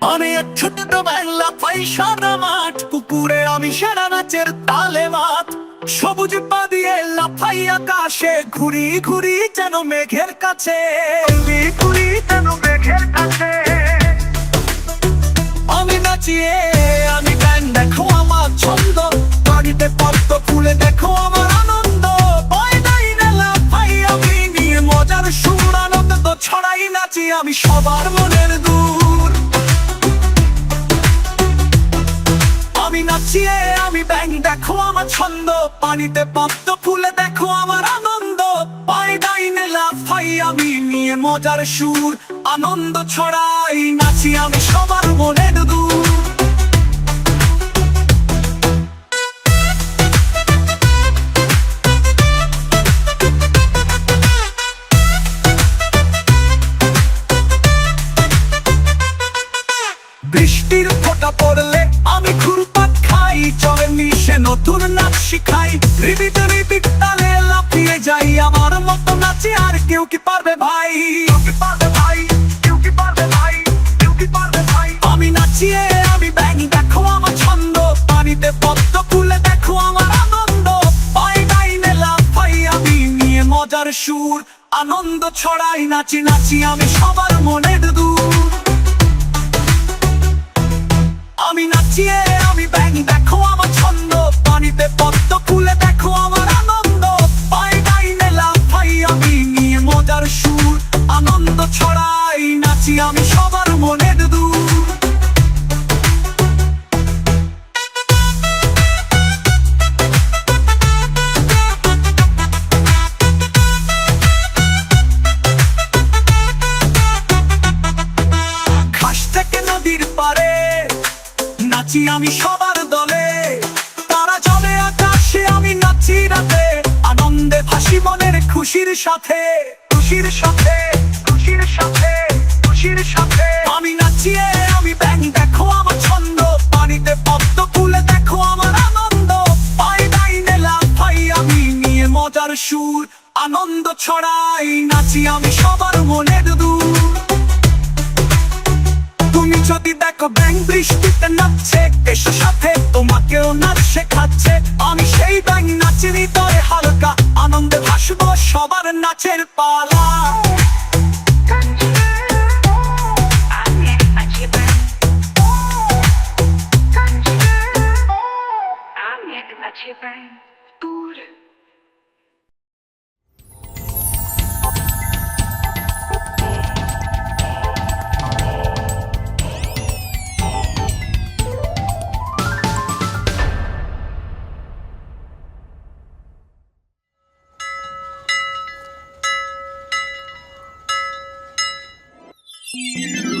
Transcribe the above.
আমি এক ছোট্ট বাংলা পয়সার মাঠ, পুকুরে আমি সেরা নাচের তালে মাঠ। সবুজ পা দিয়ে লাফাই আকাশে, ঘুরি ঘুরি যেন মেঘের কাছে। ঘুরি যেন মেঘের কাছে। আমি নাচিয়ে আনন্দ। আমি ছড়াই নাচি আমি সবার মনের দূর। আমি আমি ব্যাং, দেখো আমার ছন্দ। পানিতে পদ্ম ফুলে দেখো আমার আনন্দ। পায়ে লাফাই আমি নিয়ে মজার সুর আনন্দ ছড়াই নাচি আমি সবার মনের বৃষ্টির ফোঁটা পড়লে আমি ঘুরপাক খাই চলে মিশে নতুন নাচ শিখাই। রিবিতে রিবিট তালে লাফিয়ে যাই, আমার মতো নাচে আর কেউ কি পারবে ভাই? কেউ কি পারবে ভাই? কেউ কি পারবে ভাই? কেউ কি পারবে ভাই? আমি নাচিয়ে, আমি ব্যাং দেখো আমার ছন্দ। পানিতে পদ্ম ফুলে দেখো আমার আনন্দ। পাই ডাইনে লাফাই, আমি নিয়ে মজার সুর। আনন্দ ছড়াই, নাচি নাচি, আমি সবার মনের নাচি আমি সবার মনের দূর নাচি আমি সবার দলে। তারা জলে আকাশে আমি নাচি রাতে। আনন্দে ভাসি মনের খুশির সাথে খুশির সাথে খুশির সাথে। খুশির সাথে। আমি নাচিয়ে আমি ব্যাং, দেখো আমার ছন্দ। পানিতে পদ্ম ফুলে, দেখো আমার আনন্দ। পায়ে ডাইনে লাফাই আমি নিয়ে মজার সুর। আনন্দ ছড়াই, নাচি আমি সবার মনের দূর। তুমি যদি দেখো ব্যাং বৃষ্টিতে নাচছে, এসো সাথে, তোমাকেও নাচ শেখাচ্ছে। আমি সেই ব্যাং নাচের হৃদয়ে হালকা আনন্দে ভাসবো সবার নাচের পালা। aventura. Yeah.